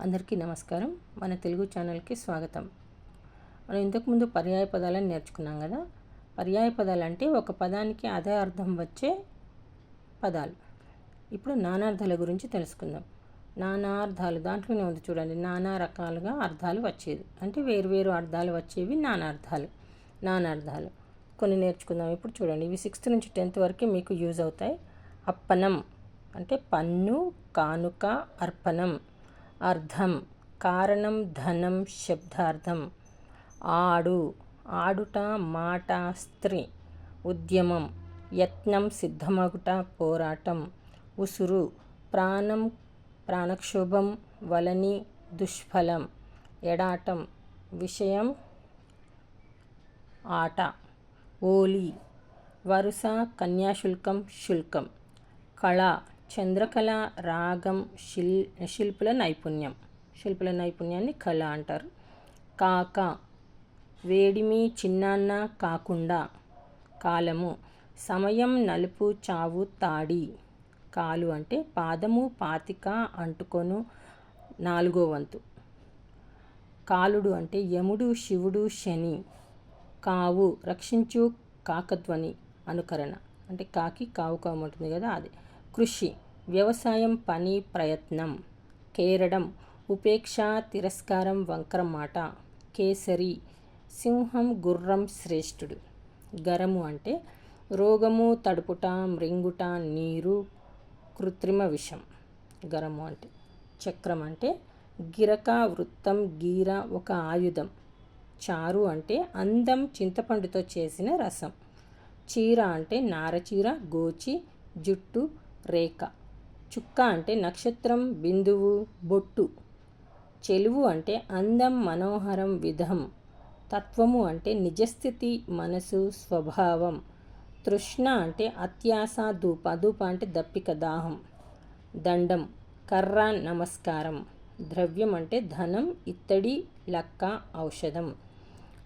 అందరికీ నమస్కారం. మన తెలుగు ఛానల్కి స్వాగతం. మనం ఇంతకుముందు పర్యాయ పదాలను నేర్చుకున్నాం కదా? పర్యాయ పదాలు అంటే ఒక పదానికి అదే అర్థం వచ్చే పదాలు. ఇప్పుడు నానార్థాల గురించి తెలుసుకుందాం. నానార్థాలు దాంట్లోనే ఉంది చూడండి. నానా రకాలుగా అర్థాలు వచ్చేది అంటే వేరు అర్థాలు వచ్చేవి నానార్థాలు. నానార్థాలు. కొన్ని నేర్చుకుందాం. ఇప్పుడు చూడండి. ఇవి సిక్స్త్ నుంచి టెన్త్ వరకు మీకు యూజ్ అవుతాయి. అప్పనం. అంటే పన్ను కానుక అర్పణం. అర్థం. కారణం ధనం శబ్దార్థం. ఆడు. ఆడుట మాట స్త్రీ. ఉద్యమం. యత్నం సిద్ధమగుట పోరాటం. ఉసురు. ప్రాణం ప్రాణక్షోభం వలని దుష్ఫలం. ఎడాటం. విషయం ఆట. ఓలి. వరుస కన్యాశుల్కం శుల్కం. కళ. చంద్రకళ రాగం శిల్ శిల్పుల నైపుణ్యం. శిల్పుల నైపుణ్యాన్ని కళ అంటారు. కాక వేడిమి చిన్నాన్న కాకుండా కాలము సమయం నలుపు చావు తాడి. కాలు అంటే పాదము పాతిక అంటుకొను నాలుగో వంతు. కాలుడు అంటే యముడు శివుడు శని. కావు రక్షించు కాకధ్వని అనుకరణ. అంటే కాకి కావు కావు ఉంటుంది కదా అది. కృషి వ్యవసాయం పని ప్రయత్నం కేరడం ఉపేక్ష తిరస్కారం వంకర మాట కేసరి సింహం గుర్రం శ్రేష్ఠుడు. గరము అంటే రోగము తడుపుట మృంగుట నీరు కృత్రిమ విషం. గరము అంటే చక్రం అంటే గిరక వృత్తం గీర ఒక ఆయుధం. చారు అంటే అందం చింతపండుతో చేసిన రసం. చీర అంటే నారచీర గోచి జుట్టు రేఖ. చుక్క అంటే నక్షత్రం బిందువు బొట్టు. చెలువు అంటే అందం మనోహరం విధం. తత్వము అంటే నిజస్థితి మనసు స్వభావం. తృష్ణ అంటే అత్యాస ధూప. ధూప అంటే దప్పిక దాహం. దండం కర్ర నమస్కారం. ద్రవ్యం అంటే ధనం ఇత్తడి లక్క ఔషధం.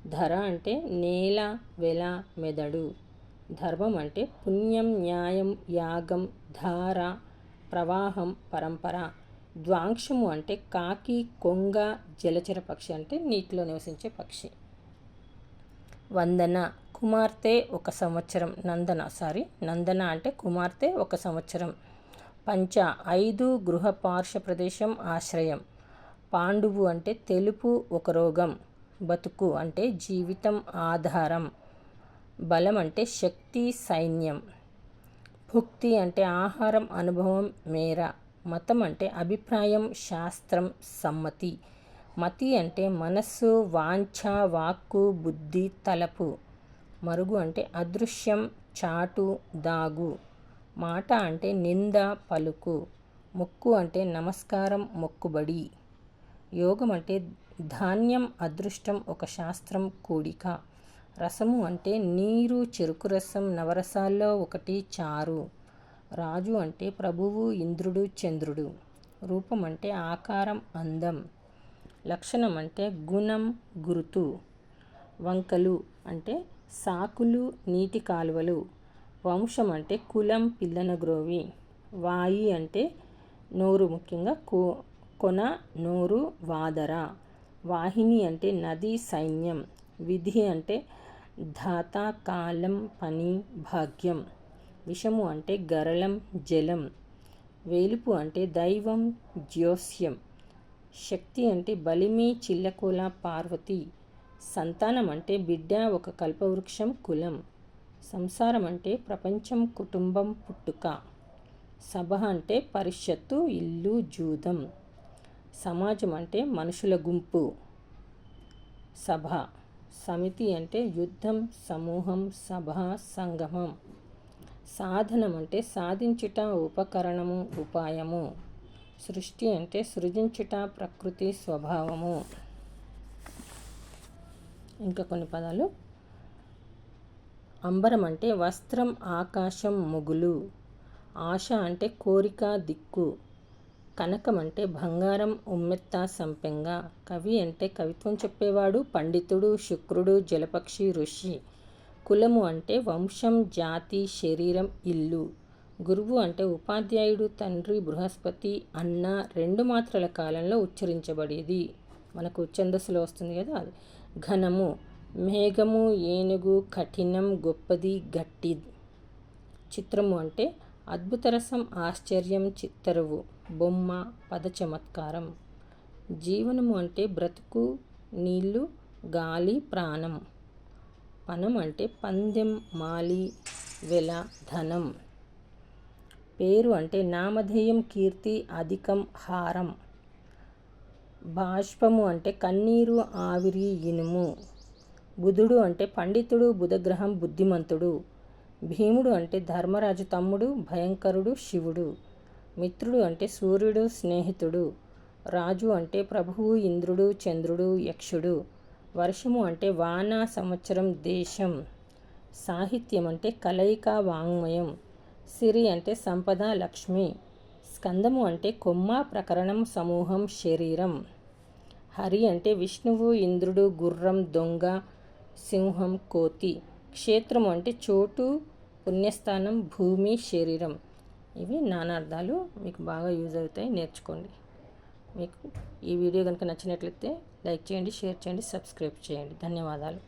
ధర అంటే నేల వెల మెదడు. ధర్మం అంటే పుణ్యం న్యాయం యాగం ధార ప్రవాహం పరంపర. ద్వాంక్షము అంటే కాకి కొంగ జలచర పక్షి అంటే నీటిలో నివసించే పక్షి. వందన. కుమార్తె ఒక సంవత్సరం. నందన. సారీ నందన అంటే కుమార్తె ఒక సంవత్సరం. పంచ. ఐదు గృహ పార్శ్వ ప్రదేశం ఆశ్రయం. పాండువు అంటే తెలుపు ఒక రోగం. బతుకు అంటే జీవితం ఆధారం. బలం అంటే శక్తి సైన్యం. భుక్తి అంటే ఆహారం అనుభవం మేర. మతం అంటే అభిప్రాయం శాస్త్రం సమ్మతి. మతి అంటే మనస్సు వాంఛ వాక్కు బుద్ధి తలపు. మరుగు అంటే అదృశ్యం చాటు దాగు. మాట అంటే నింద పలుకు. మొక్కు అంటే నమస్కారం మొక్కుబడి. యోగం అంటే ధాన్యం అదృష్టం ఒక శాస్త్రం కూడిక. రసము అంటే నీరు చెరుకు రసం నవరసాల్లో ఒకటి చారు. రాజు అంటే ప్రభువు ఇంద్రుడు చంద్రుడు. రూపం అంటే ఆకారం అందం. లక్షణం అంటే గుణం గురుతు. వంకలు అంటే సాకులు నీటి కాలువలు. వంశం అంటే కులం పిల్లన గ్రోవి. వాయి అంటే నోరు ముఖ్యంగా కో కొన నోరు వాదర. వాహిని అంటే నది సైన్యం. విధి అంటే ధాత కాలం పని భాగ్యం. విషము అంటే గరళం జలం. వేలుపు అంటే దైవం జ్యోస్యం శక్తి అంటే బలిమి చిల్లకోల పార్వతి. సంతానం అంటే బిడ్డ ఒక కల్పవృక్షం కులం. సంసారం అంటే ప్రపంచం కుటుంబం పుట్టుక. సభ అంటే పరిషత్తు ఇల్లు జూదం. సమాజం అంటే మనుషుల గుంపు. సభ సమితి అంటే యుద్ధం సమూహం సభ సంగమం. సాధనం అంటే సాధించుట ఉపకరణము ఉపాయము. సృష్టి అంటే సృజించుట ప్రకృతి స్వభావము. ఇంకా కొన్ని పదాలు. అంబరం అంటే వస్త్రం ఆకాశం ముగులు. ఆశ అంటే కోరిక దిక్కు. కనకం అంటే బంగారం ఉమ్మెత్త సంపెంగ. కవి అంటే కవిత్వం చెప్పేవాడు పండితుడు శుక్రుడు జలపక్షి ఋషి. కులము అంటే వంశం జాతి శరీరం ఇల్లు. గురువు అంటే ఉపాధ్యాయుడు తండ్రి బృహస్పతి అన్న రెండు మాత్రల కాలంలో ఉచ్చరించబడేది. మనకు ఛందస్సులో వస్తుంది కదా అది. ఘనము మేఘము ఏనుగు కఠినం గొప్పది గట్టి చిత్రము అంటే అద్భుతరసం ఆశ్చర్యం చిత్తరువు బొమ్మ పద చమత్కారం. జీవనము అంటే బ్రతుకు నీళ్ళు గాలి ప్రాణం. పనం అంటే పందెం మాలి వెల ధనం. పేరు అంటే నామధేయం కీర్తి అధికం హారం. బాష్పము అంటే కన్నీరు ఆవిరి ఇనుము. బుధుడు అంటే పండితుడు బుధగ్రహం బుద్ధిమంతుడు. భీముడు అంటే ధర్మరాజు తమ్ముడు భయంకరుడు శివుడు. మిత్రుడు అంటే సూర్యుడు స్నేహితుడు. రాజు అంటే ప్రభువు ఇంద్రుడు చంద్రుడు యక్షుడు. వర్షము అంటే వాన సంవత్సరం దేశం. సాహిత్యం అంటే కలయిక వాంగ్మయం. సిరి అంటే సంపద లక్ష్మి. స్కందము అంటే కొమ్మ ప్రకరణం సమూహం శరీరం. హరి అంటే విష్ణువు ఇంద్రుడు గుర్రం దొంగ సింహం కోతి. క్షేత్రం అంటే చోటు పుణ్యస్థానం భూమి శరీరం. ఇవి నానార్థాలు మీకు బాగా యూజ్ అవుతాయి. నేర్చుకోండి. మీకు ఈ వీడియో కనుక నచ్చినట్లయితే లైక్ చేయండి షేర్ చేయండి సబ్స్క్రైబ్ చేయండి. ధన్యవాదాలు.